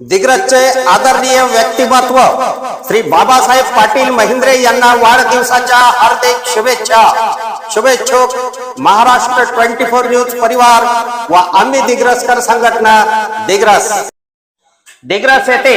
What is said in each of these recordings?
दिग्रजचे आदरणीय व्यक्तिमत्व श्री बाबासाहेब पाटील महिंद्रे यांना वाढदिवसाच्या हार्दिक शुभेच्छा. शुभेच्छुक महाराष्ट्र ट्वेंटी फोर न्यूज परिवार व आम्ही दिग्रसकर संघटना दिग्रस दिग्रस येथे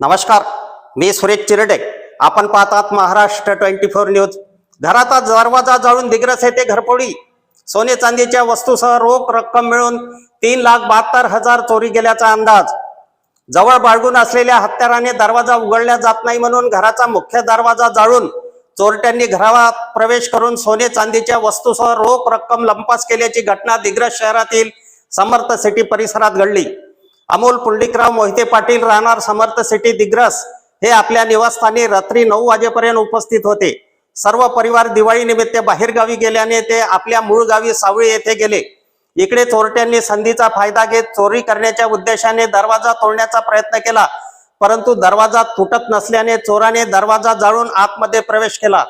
नमस्कार मी सुरेश चिरडे. आपण पाहतात महाराष्ट्र ट्वेंटी फोर न्यूज. घराचा दरवाजा जाळून दिग्रस येते घरपोळी सोने चांदीच्या वस्तूसह रोख रक्कम मिळून तीन लाख बहात्तर हजार चोरी गेल्याचा अंदाज. जवळ बाळगून असलेल्या हत्याराने दरवाजा उघडला जात नाही म्हणून घराचा मुख्य दरवाजा जाळून चोरट्यांनी घरात प्रवेश करून सोने चांदीच्या वस्तूसह रोख रक्कम लंपास केल्याची घटना दिग्रस शहरातील समर्थ सिटी परिसरात घडली. अमोल पुंडलिकराव मोहिते पाटील राहणार समर्थ सिटी दिग्रस. हे आपल्या निवासस्थानी रात्री नऊ वाजेपर्यंत उपस्थित होते. सर्व परिवार दिवाळी निमित्त बाहेरगावी गेल्याने ते आपल्या मूळ गावी सावळी येथे गेले. इकडे चोरट्यांनी संधीचा फायदा घेत चोरी करण्याच्या उद्देशाने दरवाजा तोडण्याचा प्रयत्न केला परंतु दरवाजा तुटत नसल्याने चोराने दरवाजा जाळून आतमध्ये प्रवेश केला.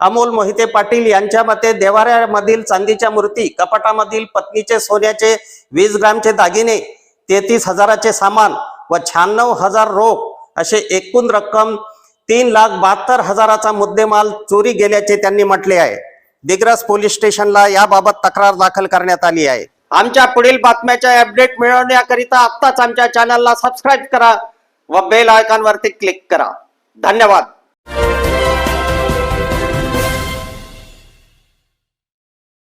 अमोल मोहिते पाटील यांच्या मते देवाऱ्यामधील चांदीच्या मूर्ती कपाटामधील पत्नीचे सोन्याचे वीस ग्रामचे दागिने तेहतीस हजाराचे सामान व शहाण्णव हजार रोख असे एकूण रक्कम तीन लाख बहात्तर हजाराचा मुद्देमाल चोरी गेल्याचे त्यांनी म्हटले आहे. दिग्रस पोलीस स्टेशनला याबाबत तक्रार दाखल करण्यात आली आहे. आमच्या पुढील बातम्याच्या अपडेट मिळवण्याकरिता आत्ताच आमच्या चॅनलला सबस्क्राईब करा व बेल आयकॉनवरती क्लिक करा. धन्यवाद.